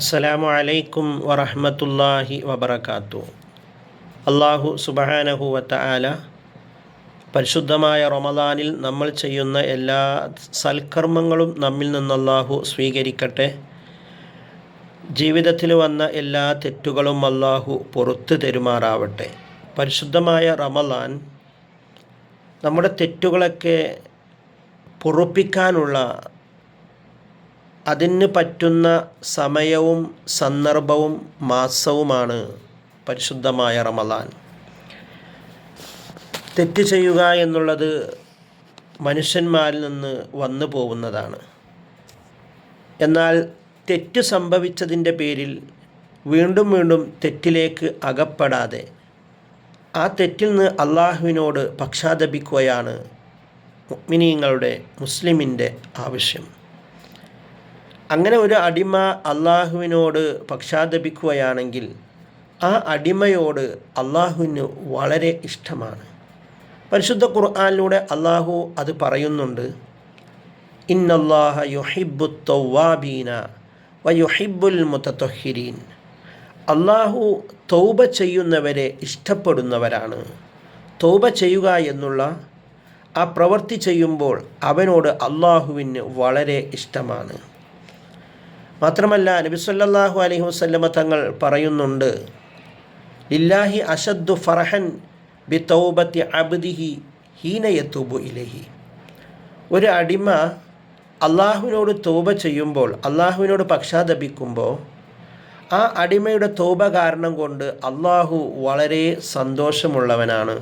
അസ്സലാമു അലൈക്കും വറഹമത്തല്ലാഹി വബർക്കാത്തു അള്ളാഹു സുബഹാനഹുവത്ത ആല പരിശുദ്ധമായ റമദാനിൽ നമ്മൾ ചെയ്യുന്ന എല്ലാ സൽക്കർമ്മങ്ങളും നമ്മിൽ നിന്ന് അള്ളാഹു സ്വീകരിക്കട്ടെ. ജീവിതത്തിൽ വന്ന എല്ലാ തെറ്റുകളും അള്ളാഹു പുറത്തു തരുമാറാവട്ടെ. പരിശുദ്ധമായ റമദാൻ നമ്മുടെ തെറ്റുകളൊക്കെ പൊറുപ്പിക്കാനുള്ള അതിന് പറ്റുന്ന സമയവും സന്ദർഭവും മാസവുമാണ് പരിശുദ്ധമായ റമദാൻ. തെറ്റ് ചെയ്യുക എന്നുള്ളത് മനുഷ്യന്മാരിൽ നിന്ന് വന്നു പോകുന്നതാണ്. എന്നാൽ തെറ്റ് സംഭവിച്ചതിന്റെ പേരിൽ വീണ്ടും വീണ്ടും തെറ്റിലേക്ക് അകപ്പെടാതെ ആ തെറ്റിൽ നിന്ന് അള്ളാഹുവിനോട് പക്ഷാതപിക്കുകയാണ് മുഗ്മിനീങ്ങളുടെ മുസ്ലിമിന്റെ ആവശ്യം. അങ്ങനെ ഒരു അടിമ അള്ളാഹുവിനോട് പക്ഷാതപിക്കുകയാണെങ്കിൽ ആ അടിമയോട് അള്ളാഹുവിന് വളരെ ഇഷ്ടമാണ്. പരിശുദ്ധ ഖുർആാനിലൂടെ അള്ളാഹു അത് പറയുന്നുണ്ട്. ഇന്നല്ലാഹ യുഹിബു തൗവാബീന വ യുഹിബുൽ മുത്തത്തൊഹിരീൻ അള്ളാഹു തൗബ ചെയ്യുന്നവരെ ഇഷ്ടപ്പെടുന്നവരാണ്. തൗബ ചെയ്യുക എന്നുള്ള ആ പ്രവൃത്തി ചെയ്യുമ്പോൾ അവനോട് അള്ളാഹുവിന് വളരെ ഇഷ്ടമാണ്. മാത്രമല്ല നബിസ്വല്ലാഹു അലൈഹി വസ്ല്ലമ തങ്ങൾ പറയുന്നുണ്ട് ലില്ലാഹി അഷദ്ദു ഫറഹൻ ബി തൗബത്തി അബ്ദിഹി ഹീനയത്തുബു ഇലഹി. ഒരു അടിമ അള്ളാഹുവിനോട് തോപ ചെയ്യുമ്പോൾ അള്ളാഹുവിനോട് പക്ഷാതപിക്കുമ്പോൾ ആ അടിമയുടെ തോപ കാരണം കൊണ്ട് അള്ളാഹു വളരെ സന്തോഷമുള്ളവനാണ്.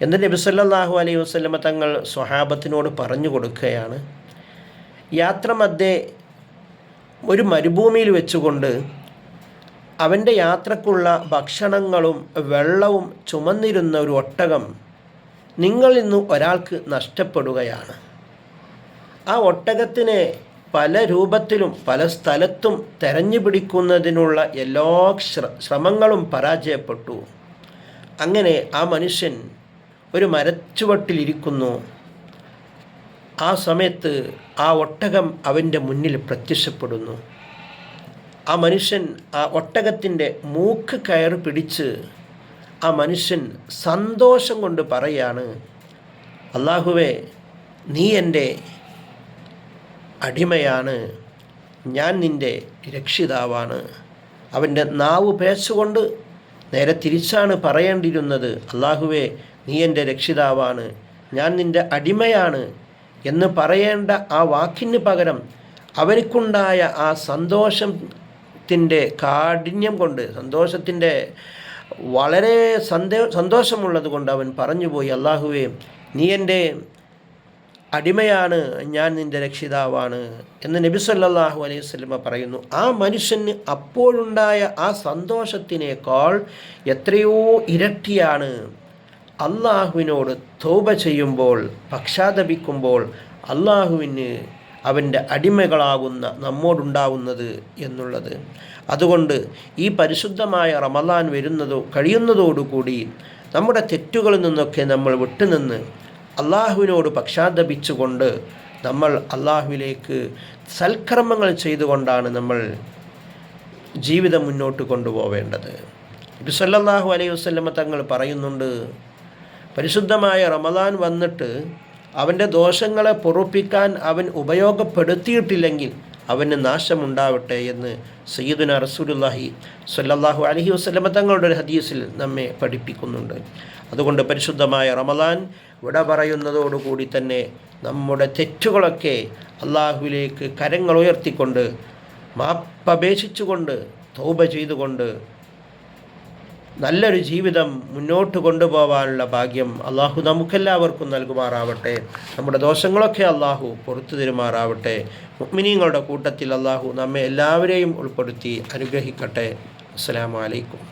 എന്ന് നബി സല്ലാഹു അലൈഹി വസ്ലമ തങ്ങൾ സ്വഹാബത്തിനോട് പറഞ്ഞു കൊടുക്കുകയാണ്. യാത്ര മധ്യേ ഒരു മരുഭൂമിയിൽ വെച്ചുകൊണ്ട് അവന്റെ യാത്രക്കുള്ള ഭക്ഷണങ്ങളും വെള്ളവും ചുമന്നിരുന്ന ഒരു ഒട്ടകം നിങ്ങൾ ഇന്ന് ഒരാൾക്ക് നഷ്ടപ്പെടുകയാണ്. ആ ഒട്ടകത്തിനെ പല രൂപത്തിലും പല സ്ഥലത്തും തെരഞ്ഞു പിടിക്കുന്നതിനുള്ള എല്ലാ ശ്രമങ്ങളും പരാജയപ്പെട്ടു. അങ്ങനെ ആ മനുഷ്യൻ ഒരു മരച്ചുവട്ടിലിരിക്കുന്നു. ആ സമയത്ത് ആ ഒട്ടകം അവന്റെ മുന്നിൽ പ്രത്യക്ഷപ്പെടുന്നു. ആ മനുഷ്യൻ ആ ഒട്ടകത്തിന്റെ മൂക്ക് കയറ് പിടിച്ച് ആ മനുഷ്യൻ സന്തോഷം കൊണ്ട് പറയാണ് അള്ളാഹുവേ നീ എന്റെ അടിമയാണ്. ഞാൻ നിന്റെ രക്ഷിതാവാണ്. അവന്റെ നാവ് പേച്ചുകൊണ്ട് നേരെ തിരിച്ചാണ് പറയേണ്ടിയിരുന്നത്. അള്ളാഹുവേ നീ എന്റെ രക്ഷിതാവാണ്. ഞാൻ നിന്റെ അടിമയാണ്. എന്ന് പറയേണ്ട ആ വാക്കിന് പകരം അവർക്കുണ്ടായ ആ സന്തോഷത്തിന്റെ കാഠിന്യം കൊണ്ട് സന്തോഷത്തിന്റെ വളരെ സന്തോ സന്തോഷമുള്ളത് കൊണ്ട് അവൻ പറഞ്ഞുപോയി അള്ളാഹുവേ നീ എന്റെ അടിമയാണ് ഞാൻ നിന്റെ രക്ഷിതാവാണ് എന്ന് നബി സല്ലാഹു അലൈഹി സ്വലമ പറയുന്നു. ആ മനുഷ്യന് അപ്പോഴുണ്ടായ ആ സന്തോഷത്തിനേക്കാൾ എത്രയോ ഇരട്ടിയാണ് അള്ളാഹുവിനോട് തോപ ചെയ്യുമ്പോൾ പക്ഷാതപിക്കുമ്പോൾ അള്ളാഹുവിന് അവന്റെ അടിമകളാകുന്ന നമ്മോടുണ്ടാവുന്നത് എന്നുള്ളത്. അതുകൊണ്ട് ഈ പരിശുദ്ധമായ റമലാൻ വരുന്നതോ കഴിയുന്നതോടുകൂടി നമ്മുടെ തെറ്റുകളിൽ നിന്നൊക്കെ നമ്മൾ വിട്ടുനിന്ന് അള്ളാഹുവിനോട് പക്ഷാതപിച്ചുകൊണ്ട് നമ്മൾ അള്ളാഹുവിലേക്ക് സൽക്കർമ്മങ്ങൾ ചെയ്തുകൊണ്ടാണ് നമ്മൾ ജീവിതം മുന്നോട്ട് കൊണ്ടുപോവേണ്ടത്. ഇത് സല്ലല്ലാഹു അലൈഹി വസ്ലമ തങ്ങൾ പറയുന്നുണ്ട് പരിശുദ്ധമായ റമദാൻ വന്നിട്ട് അവന്റെ ദോഷങ്ങളെ പൊറുപ്പിക്കാൻ അവൻ ഉപയോഗപ്പെടുത്തിയിട്ടില്ലെങ്കിൽ അവന് നാശമുണ്ടാവട്ടെ എന്ന് സയ്യിദുന റസൂലുല്ലാഹി സല്ലാഹു അലഹി വസ്ലമ തങ്ങളുടെ ഒരു ഹദീസിൽ നമ്മെ പഠിപ്പിക്കുന്നുണ്ട്. അതുകൊണ്ട് പരിശുദ്ധമായ റമദാൻ വിട പറയുന്നതോടുകൂടി തന്നെ നമ്മുടെ തെറ്റുകളൊക്കെ അള്ളാഹുവിലേക്ക് കരങ്ങൾ ഉയർത്തിക്കൊണ്ട് മാപ്പപേക്ഷിച്ചുകൊണ്ട് തൗബ ചെയ്തുകൊണ്ട് നല്ലൊരു ജീവിതം മുന്നോട്ട് കൊണ്ടുപോകാനുള്ള ഭാഗ്യം അള്ളാഹു നമുക്കെല്ലാവർക്കും നൽകുമാറാവട്ടെ. നമ്മുടെ ദോഷങ്ങളൊക്കെ അള്ളാഹു പുറത്തു തരുമാറാവട്ടെ. മുഗ്മിനീങ്ങളുടെ കൂട്ടത്തിൽ അള്ളാഹു നമ്മെ എല്ലാവരെയും ഉൾപ്പെടുത്തി അനുഗ്രഹിക്കട്ടെ. അസ്സാം വലൈക്കും